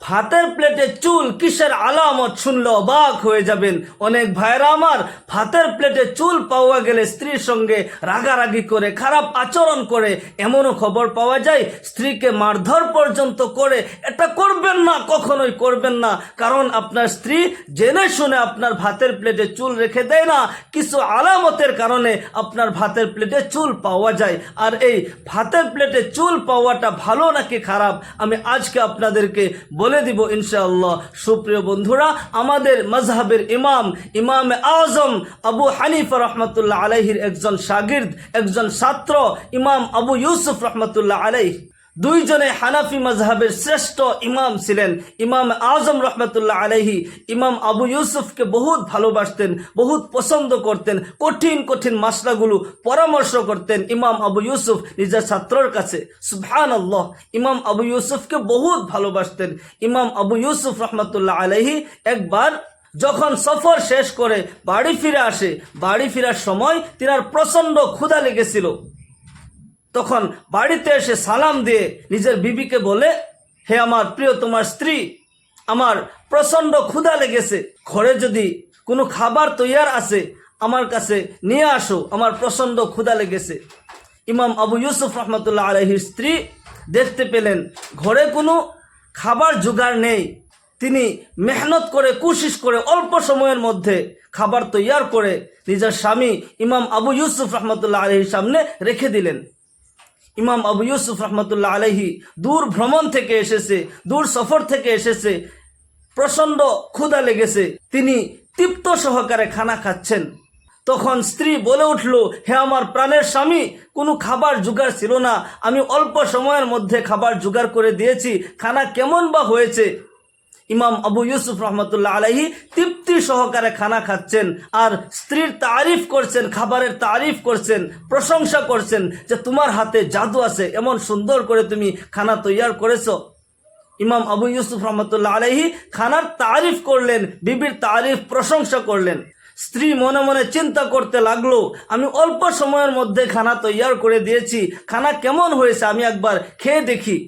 ভাতের প্লেটে চুল কিসের আলামত শুনলে অবাক হয়ে যাবেন। অনেক ভাইরা আমার, ভাতের প্লেটে চুল পাওয়া গেলে স্ত্রীর সঙ্গে রাগারাগি করে, খারাপ আচরণ করে, এমনও খবর পাওয়া যায়, স্ত্রীকে মারধর পর্যন্ত করে। এটা করবেন না, কখনোই করবেন না। কারণ আপনার স্ত্রী জেনে শুনে আপনার ভাতের প্লেটে চুল রেখে দেয় না। কিছু আলামতের কারণে আপনার ভাতের প্লেটে চুল পাওয়া যায়। আর এই ভাতের প্লেটে চুল পাওয়াটা ভালো নাকি খারাপ? আমি আজকে আপনাদেরকে বলে দিব ইনশাআল্লাহ। সুপ্রিয় বন্ধুরা, আমাদের মজহাবের ইমাম ইমাম আজম আবু হানিফা রহমতুল্লাহ আলাইহির একজন শাগির্দ, একজন ছাত্র, ইমাম আবু ইউসুফ রহমতুল্লাহ আলাইহ। দুইজনে হানাফি মজহাবের শ্রেষ্ঠ ইমাম ছিলেন। ইমাম আজম রহমতুল্লাহ আলাইহি, ইমাম আবু ইউসুফকে বহুত ভালোবাসতেন, বহুত পছন্দ করতেন, কঠিন কঠিন মাসলাগুলো পরামর্শ করতেন ইমাম আবু ইউসুফ নিজের ছাত্রর কাছে। সুবহান আল্লাহ ইমাম আবু ইউসুফকে বহুত ভালোবাসতেন। ইমাম আবু ইউসুফ রহমতুল্লাহ আলাইহি একবার যখন সফর শেষ করে বাড়ি ফিরে আসে, বাড়ি ফেরার সময় তিনার প্রচণ্ড ক্ষুধা লেগেছিল। তখন বাড়িতে এসে সালাম দিয়ে নিজের বিবিকে বলে, হে আমার প্রিয় তোমার স্ত্রী, আমার প্রচণ্ড ক্ষুধা লেগেছে। ঘরে যদি কোনো খাবার তৈয়ার আছে, আমার কাছে নিয়ে আসো, আমার প্রচণ্ড ক্ষুধা লেগেছে। ইমাম আবু ইউসুফ রহমতুল্লাহ আলহির স্ত্রী দেখতে পেলেন, ঘরে কোনো খাবার জোগাড় নেই। তিনি মেহনত করে কোশিস করে, অল্প সময়ের মধ্যে খাবার তৈয়ার করে নিজের স্বামী ইমাম আবু ইউসুফ রহমতুল্লাহ আলহির সামনে রেখে দিলেন। ইমাম আবু ইউসুফ রহমতুল্লাহ আলহি দূর ভ্রমণ থেকে এসেছে, দূর সফর থেকে এসেছে, প্রচণ্ড ক্ষুধা লেগেছে। তিনি তৃপ্ত সহকারে খানা খাচ্ছেন। তখন স্ত্রী বলে উঠল, হে আমার প্রাণের স্বামী, কোনো খাবার জোগাড় ছিল না। আমি অল্প সময়ের মধ্যে খাবার জোগাড় করে দিয়েছি। খানা কেমন বা হয়েছে? ইমাম আবু ইউসুফ রহমতুল্লাহ আলাইহি তৃপ্তি সহকারে খানা খাচ্ছেন আর স্ত্রীর তারিফ করছেন, খাবারের তারিফ করছেন, প্রশংসা করছেন যে তোমার হাতে জাদু আছে, এমন সুন্দর করে তুমি খানা তৈয়ার করেছ। ইমাম আবু ইউসুফ রহমতুল্লাহ আলাইহি খানার তারিফ করলেন, বিবির তারিফ প্রশংসা করলেন। স্ত্রী মনে মনে চিন্তা করতে লাগল, আমি অল্প সময়ের মধ্যে খানা তৈয়ার করে দিয়েছি, খানা কেমন হয়েছে আমি একবার খেয়ে দেখি।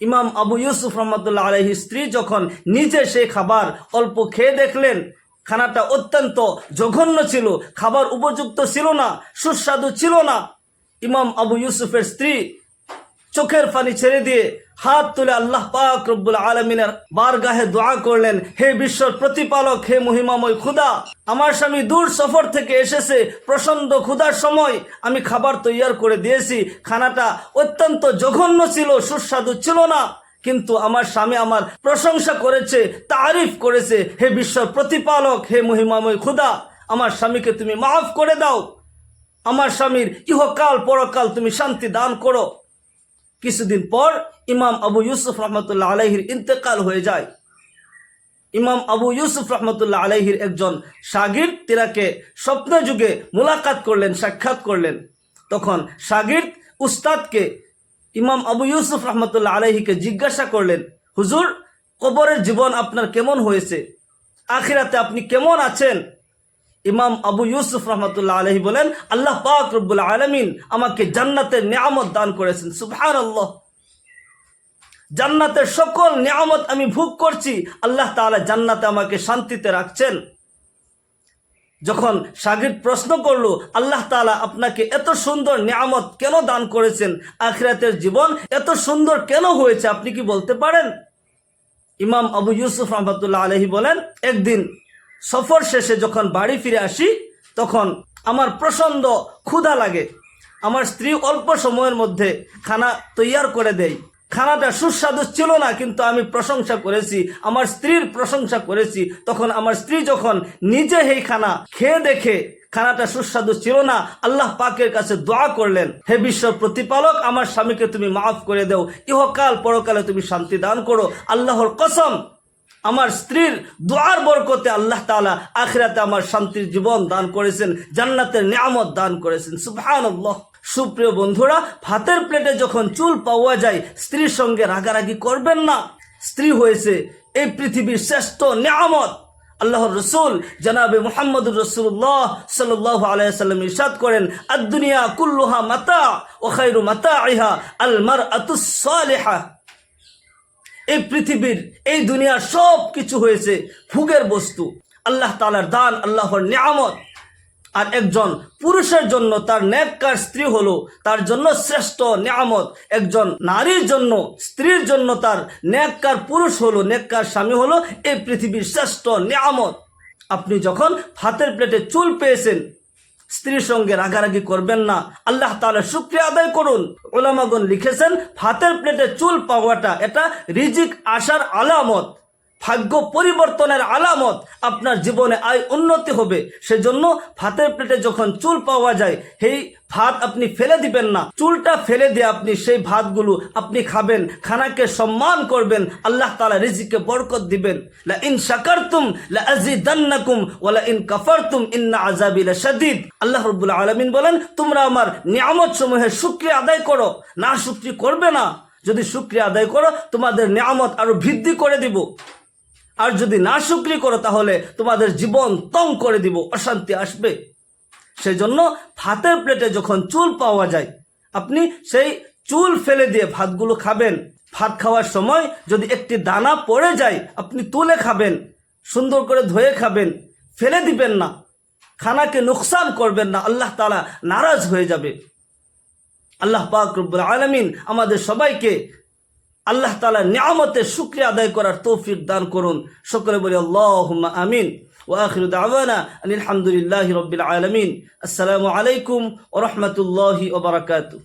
ইমাম আবু ইউসুফ রহমতুল্লাহ আলহী স্ত্রী যখন নিজে সেই খাবার অল্প খেয়ে দেখলেন, খানাটা অত্যন্ত জঘন্য ছিল, খাবার উপযুক্ত ছিল না, সুস্বাদু ছিল না, ইমাম আবু ইউসুফের স্ত্রী চোখের পানি ছেড়ে দিয়ে হাত তুলে আল্লাহ পাক রব্বুল আলমিনের বারগাহে দোয়া করলেন, হে বিশ্বর প্রতিপালক, হে মহিমাময় ক্ষুদা আমার স্বামী দূর সফর থেকে এসেছে প্রচণ্ড ক্ষুধার সময় আমি খাবার তৈয়ার করে দিয়েছি, খানাটা অত্যন্ত জঘন্য ছিল, সুস্বাদু ছিল না, কিন্তু আমার স্বামী আমার প্রশংসা করেছে, তারিফ করেছে, হে বিশ্বর প্রতিপালক, হে মহিমাময় ক্ষুদা আমার স্বামীকে তুমি মাফ করে দাও, আমার স্বামীর ইহকাল পরকাল তুমি শান্তি দান করো। কিছুদিন পর ইমাম আবু ইউসুফ রহমতুল্লাহ আলহির ইন্তেকাল হয়ে যায়। ইমাম আবু ইউসুফ রহমতুল্লাহ আলহির একজন সাগির তিনাকে স্বপ্ন যুগে মোলাকাত করলেন, সাক্ষাৎ করলেন। তখন সাগির উস্তাদকে ইমাম আবু ইউসুফ রহমতুল্লাহ আলহিকে জিজ্ঞাসা করলেন, হুজুর, কবরের জীবন আপনার কেমন হয়েছে? আখিরাতে আপনি কেমন আছেন? ইমাম আবু ইউসুফ রহমতুল্লাহ আলহি বলেন, আল্লাহ পাক রব্বুল আলমিন আমাকে জান্নাতের নিয়ামত দান করেছেন। সুবহান আল্লাহ জান্নাতের সকল নিয়ামত আমি ভোগ করছি, আল্লাহ তাআলা জান্নাতে আমাকে শান্তিতে রাখছেন। যখন সাগির প্রশ্ন করল, আল্লাহ তাআলা আপনাকে এত সুন্দর নিয়ামত কেন দান করেছেন? আখিরাতের জীবন এত সুন্দর কেন হয়েছে? আপনি কি বলতে পারেন? ইমাম আবু ইউসুফ রহমতুল্লাহ আলহি বলেন, একদিন সফর শেষে যখন বাড়ি ফিরে আসি, তখন আমার প্রচণ্ড ক্ষুধা লাগে। আমার স্ত্রী অল্প সময়ের মধ্যে খানা তৈয়ার করে দেয়। খানাটা সুস্বাদু ছিল না, কিন্তু আমি প্রশংসা করেছি, আমার স্ত্রীর প্রশংসা করেছি। তখন আমার স্ত্রী যখন নিজে এই খানা খেয়ে দেখে খানাটা সুস্বাদু ছিল না, আল্লাহ পাকের কাছে দোয়া করলেন, হে বিশ্ব প্রতিপালক, আমার স্বামীকে তুমি মাফ করে দেও। ইহকাল পরকালে তুমি শান্তি দান করো। আল্লাহর কসম আমার স্ত্রীর দোয়ার বরকতে আল্লাহ তাআলা আখিরাতে আমার শান্তির জীবন দান করেছেন, জান্নাতের নিয়ামত দান করেছেন। সুবহানাল্লাহ। সুপ্রিয় বন্ধুরা, ভাতের প্লেটে যখন চুল পাওয়া যায়, স্ত্রীর সঙ্গে রাগারাগি করবেন না। স্ত্রী হয়েছে এই পৃথিবীর শ্রেষ্ঠ নিয়ামত। আল্লাহর রসুল জনাবে মোহাম্মদুর রসুল্লাহ সাল্লাহ আলাইসাল্লাম ইরশাদ করেন আদুনিয়া কুল্লুহা মাতা ও খাইরু মাতা আইহা আল মার আতুসালেহা এই পৃথিবীর, এই দুনিয়ার সব কিছু হয়েছে ভোগের বস্তু। আল্লাহ তালার দান, আল্লাহর নিয়ামত। আর একজন পুরুষের জন্য তার নেককার স্ত্রী হলো তার জন্য শ্রেষ্ঠ নিয়ামত। একজন নারীর জন্য, স্ত্রীর জন্য তার নেককার পুরুষ হলো নেককার স্বামী হলো এই পৃথিবীর শ্রেষ্ঠ নিয়ামত। আপনি যখন ভাতের প্লেটে চুল পেয়েছেন স্ত্রীর সঙ্গে রাগারাগি করবেন না। আল্লাহ তাহলে শুক্রিয়া আদায় করুন। ওলামাগন লিখেছেন, ভাতের প্লেটে চুল পাওয়াটা এটা রিজিক আসার আলামত। ভাগ্য পরিবর্তনের আলামত আপনার জীবনে আয় উন্নতি হবে। সেজন্য ভাতের প্লেটে যখন চুল পাওয়া যায়, সেই ভাত আপনি ফেলে দিবেন না। চুলটা ফেলে দিয়ে আপনি সেই ভাতগুলো আপনি খাবেন, খানাকে সম্মান করবেন, আল্লাহ তাআলা রিজিকে বরকত দিবেন। লা ইন শাকারতুম লা আযিদান্নাকুম ওয়া লা ইন কাফারতুম, ইন্না আযাবি লাশাদীদ। আল্লাহ রাব্বুল আলামিন বলেন, তোমরা আমার নিয়ামত সমূহের শুকরিয়া আদায় করো। না শুকরি করবে না। যদি শুকরিয়া আদায় করো, তোমাদের নিয়ামত আরও বৃদ্ধি করে দিব। আর যদি না শুক্রি করো, তাহলে তোমাদের জীবন তং করে দিব, অশান্তি আসবে। সেই জন্য ভাতের প্লেটে যখন চুল পাওয়া যায়, আপনি সেই চুল ফেলে দিয়ে ভাতগুলো খাবেন। ভাত খাওয়ার সময় যদি একটি দানা পড়ে যায়, আপনি তুলে খাবেন, সুন্দর করে ধুয়ে খাবেন, ফেলে দিবেন না, খানাকে নুকসান করবেন না, আল্লাহ তালা নারাজ হয়ে যাবে। আল্লাহ পাক রব্বুল আলমিন আমাদের সবাইকে আল্লাহ তালা নিয়ামতের শুক্রিয়া আদায় করার তৌফিক দান করুন। সকলে বলি আল্লাহ আমিন। ওয়াখির দাওয়ানা আলহামদুলিল্লাহ রবিল আলমিন। আসসালামু আলাইকুম ওরহমতুল্লাহি ওবরাকাতু